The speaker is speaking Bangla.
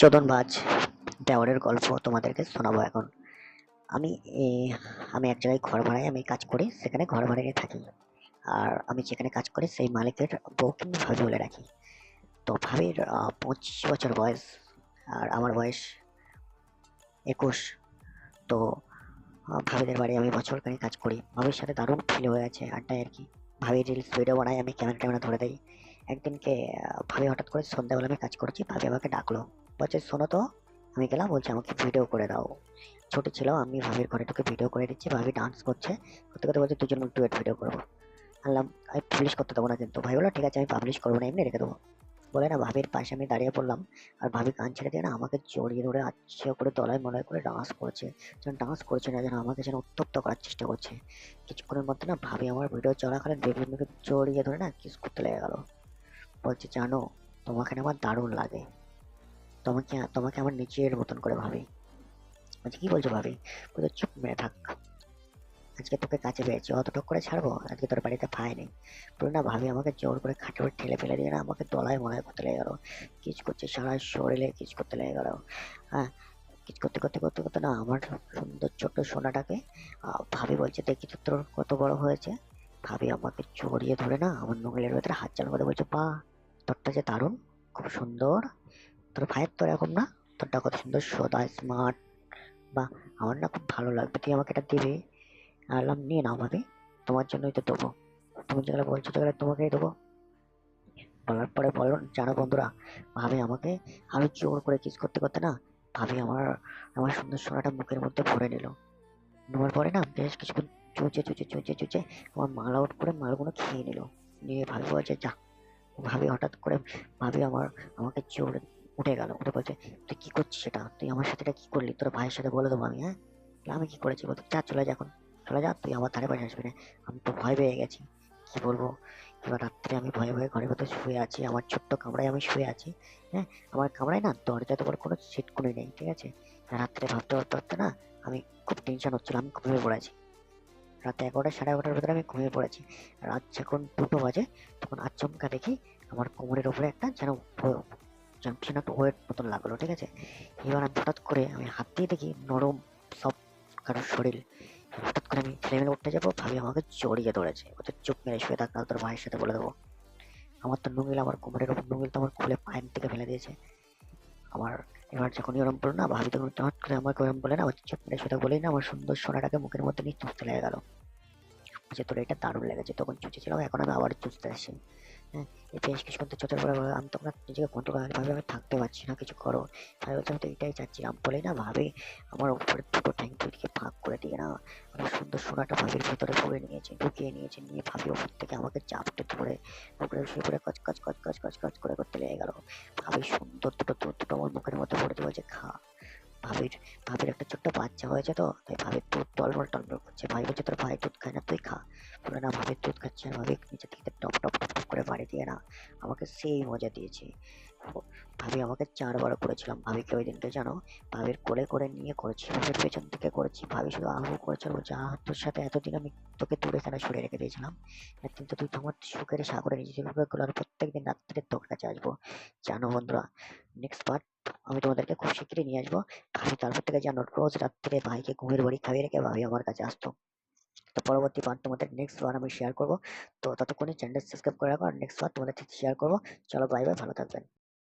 চোদনবাজ দেওরের গল্প তোমাদেরকে শোনাবো এখন। আমি আমি এক জায়গায় ঘর ভাড়ায় আমি কাজ করি, সেখানে ঘর ভাড়ায় থাকি। আর আমি যেখানে কাজ করি, সেই মালিকের বউ কিন্তু ভাবি বলে রাখি। তো ভাবির পঁচিশ বছর বয়স, আর আমার বয়স একুশ। তো ভাবিদের বাড়ি আমি বছরখানি কাজ করি। ভাবির সাথে দারুণ ফিল হয়ে আছে আড্ডায় আর কি ভাবি রিলস ভিডিও বানাই, আমি ক্যামেরা ট্যামেরা ধরে। দেই একদিনকে ভাবি হঠাৎ করে সন্ধ্যাবেলা আমি কাজ করছি, ভাবি আমাকে ডাকলো। বলছে শোনো তো, আমি গেলাম, বলছে আমাকে ভিডিও করে দাও। ছোট ছিল, আমি ভাবির ঘরে ঢুকে ভিডিও করে দিচ্ছি, ভাবি ডান্স করছে। করতে করতে বলছে দুজন ডুয়েট ভিডিও করব। আনলাম, আমি পাবলিশ করতে দেবো না কিন্তু। ভাই বলো ঠিক আছে, আমি পাবলিশ করব না, এমনি রেখে দেবো। বলে, না, ভাবির পাশে আমি দাঁড়িয়ে পড়লাম আর ভাবি কান ছেড়ে দিয়ে না আমাকে জড়িয়ে ধরে আচ্ছে করে তলায় মলায় করে ডান্স করছে। যেন ডান্স করছে না, যেন আমাকে যেন উত্তপ্ত করার চেষ্টা করছে। কিছুক্ষণের মধ্যে না ভাবি আমার ভিডিও চলাকালীন বেবি আমাকে জড়িয়ে ধরে না কিস করতে লেগে গেল। বলছে, জানো, তোমাকে আমার দারুণ লাগে। তোমাকে তোমাকে আমার নিজের মতন করে ভাবি। বলছে, কি বলছো ভাবি? বলছে, চুপ মেরে থাক। আজকে তোকে কাছে পেয়েছি, অতটুক করে ছাড়বো? আজকে তোর বাড়িতে ফাই নেই। বলে না ভাবি, আমাকে জোর করে খাটে ঠেলে ফেলে দিয়ে না, আমাকে দলায় মলায় করতে লেগে গেলো। কিচ করছে, সারা শরীরে কিচ করতে লেগে গেলো। হ্যাঁ কিচ করতে করতে করতে করতে না, আমার সুন্দর ছোট্ট সোনাটাকে ভাবি বলছে, দেখি তো তোর কত বড় হয়েছে। ভাবি আমাকে জড়িয়ে ধরে না, আমার নোংলের ভেতরে হাত চালু করে বলছে বা তোরটা যে দারুণ, খুব সুন্দর। তোর ভাইয়ের তো এরকম না তোরটা কত সুন্দর সোদা স্মার্ট বা আমার না খুব ভালো লাগবে, তুই আমাকে এটা দিবি। আলাম নিয়ে নাও ভাবি, তোমার জন্যই তো দেবো। তুমি যেগুলো বলছো যেগুলো তোমাকেই দেবো। বলার পরে বলো, জানো বন্ধুরা, ভাবি আমাকে আমি জোর করে কিস করতে করতে না, ভাবি আমার আমার সুন্দর সোনাটা মুখের মধ্যে ভরে নিল। নেওয়ার পরে না বেশ কিছুক্ষণ চুচে চুচে চুচে চুচে আমার মাল আউট করে মালগুলো খেয়ে নিল। নিয়ে ভাবি বলছে, যা। ভাবি হঠাৎ করে, ভাবি আমার, আমাকে জোর উঠে গেল, উঠে বলছে, তুই কি করছিস সেটা? তুই আমার সাথে এটা কি করলি? তোর ভাইয়ের সাথে বলে দেবো আমি হ্যাঁ? আমি কি করেছি বলতে? যা, চলে যা এখন। চলে যা, তুই আমার ধারে পাশে আসবি না। আমি তো ভয় পেয়ে গেছি। কি বলব? এবার রাত্রে আমি ভয়ে ভয়ে ঘরের ভেতর শুয়ে আছি। আমার ছোট্ট কামরায় আমি শুয়ে আছি হ্যাঁ? আমার কামরায় না দরজা তোমার কোনো সিট কোনে নেই, ঠিক আছে? রাত্রে ভাবতে ভাবতে ভাবতে না আমি খুব টেনশন হচ্ছিল আমি ঘুমিয়ে পড়েছি। রাতে এগারোটা সাড়ে এগারোটার ভেতরে আমি ঘুমিয়ে পড়েছি। রাত যখন দুটো বাজে, তখন আচমকা দেখি আমার কোমরের উপরে একটা যেন ব- যেন যেন একটা ওয়েট মতন লাগল, ঠিক আছে? এবার আমি হঠাৎ করে আমি হাত দিয়ে দেখি নরম সব কারোর শরীর। হঠাৎ করে আমি ছেলে মেলে উঠতে যাব, ভাবি আমাকে জড়িয়ে ধরেছে। ওদের চুপ মেরে শুয়ে থাক তোর ভাইয়ের সাথে বলে দেবো। আমার তো নুঙ্গিল আমার কোমরের ওপর নুঙ্গিল তো আমার খুলে পায়ের থেকে ফেলে দিয়েছে। আমার এবার যখন ওরম বলল, না, ভাবি তখন হঠাৎ করে আমাকে ওরম বলে না, ওর চোখ মেরে শুয়ে বলেই না, আমার সুন্দর সোনাটাকে মুখের মধ্যে নিয়ে চুষতে লেগে গেল। যে তোর এটা দারুণ লেগেছে, তখন চুচেছিলাম এখন আমি আবার চুষতে আসছি। হ্যাঁ এই বেশ কিছুক্ষণ তো চোখের পরে আমি আর নিজেকে কন্ট্রোল ভাবে, আমি থাকতে পারছি না, কিছু করো। ভাই বলছে আমি তো এটাই চাচ্ছিলাম। বলেই না, ভাবে, আমার উপরে দুটো ট্যাঙ্ক দুদিকে ফাঁক করে দিয়ে না আমার সুন্দর সোনাটা ভাবির ভেতরে ভরে নিয়েছে, ঢুকিয়ে নিয়েছে, নিয়ে ভাবি ওপর থেকে আমাকে চাপটে ধরে উপরে শুয়ে পড়ে কচ কচ কচ কচ কচ কচ করে করতে লেগে গেল। ভাবি সুন্দর দুটো দুটো আমার মুখের মধ্যে দিয়ে বলছে খা। ভাবির ভাবির একটা ছোট্ট বাচ্চা হয়েছে তো, তাই ভাবির দুধ টলমল টলমল করছে। ভাই বলছে, তোর ভাই দুধ খায় না, তুই খা। বলে, না, ভাবির দুধ খাচ্ছে আর ভাবি নিচে থেকে টপ টপ টপ করে বাড়ি দিয়ে না, আমাকে সেই মজা দিয়েছে। ভাবি আমাকে চারবার করেছিলাম। ভাবিকে ওই দিনটা জানো, ভাবির কোলে করে নিয়ে করেছি, ভাবির পেছন থেকে করেছি। ভাবি শুধু আহু করেছে বলছে আহ তোর সাথে এতদিন আমি তোকে দূরে কেন সরে রেখে দিয়েছিলাম। একদিন তো তুই তো আমার সুখের সাগরে নিজের আর প্রত্যেকদিন রাত্রে তোর কাছে আসব। জানো বন্ধুরা নেক্সট পার্ট আমি তোমাদেরকে খুব শিগগিরই নিয়ে আসব। ভাবি তারপর থেকে জানো, রোজ রাত্রে ভাইকে ঘুমের বাড়ি খাইয়ে রেখে ভাবি আমার কাছে আসতো। তো পরবর্তী পার্ট তোমাদের নেক্সট বার আমি শেয়ার করব। তো ততক্ষণে চ্যানেল সাবস্ক্রাইব করে রাখো আর নেক্সট বার তোমাদের শেয়ার করব। চলো বাই বাই ভালো থাকবেন।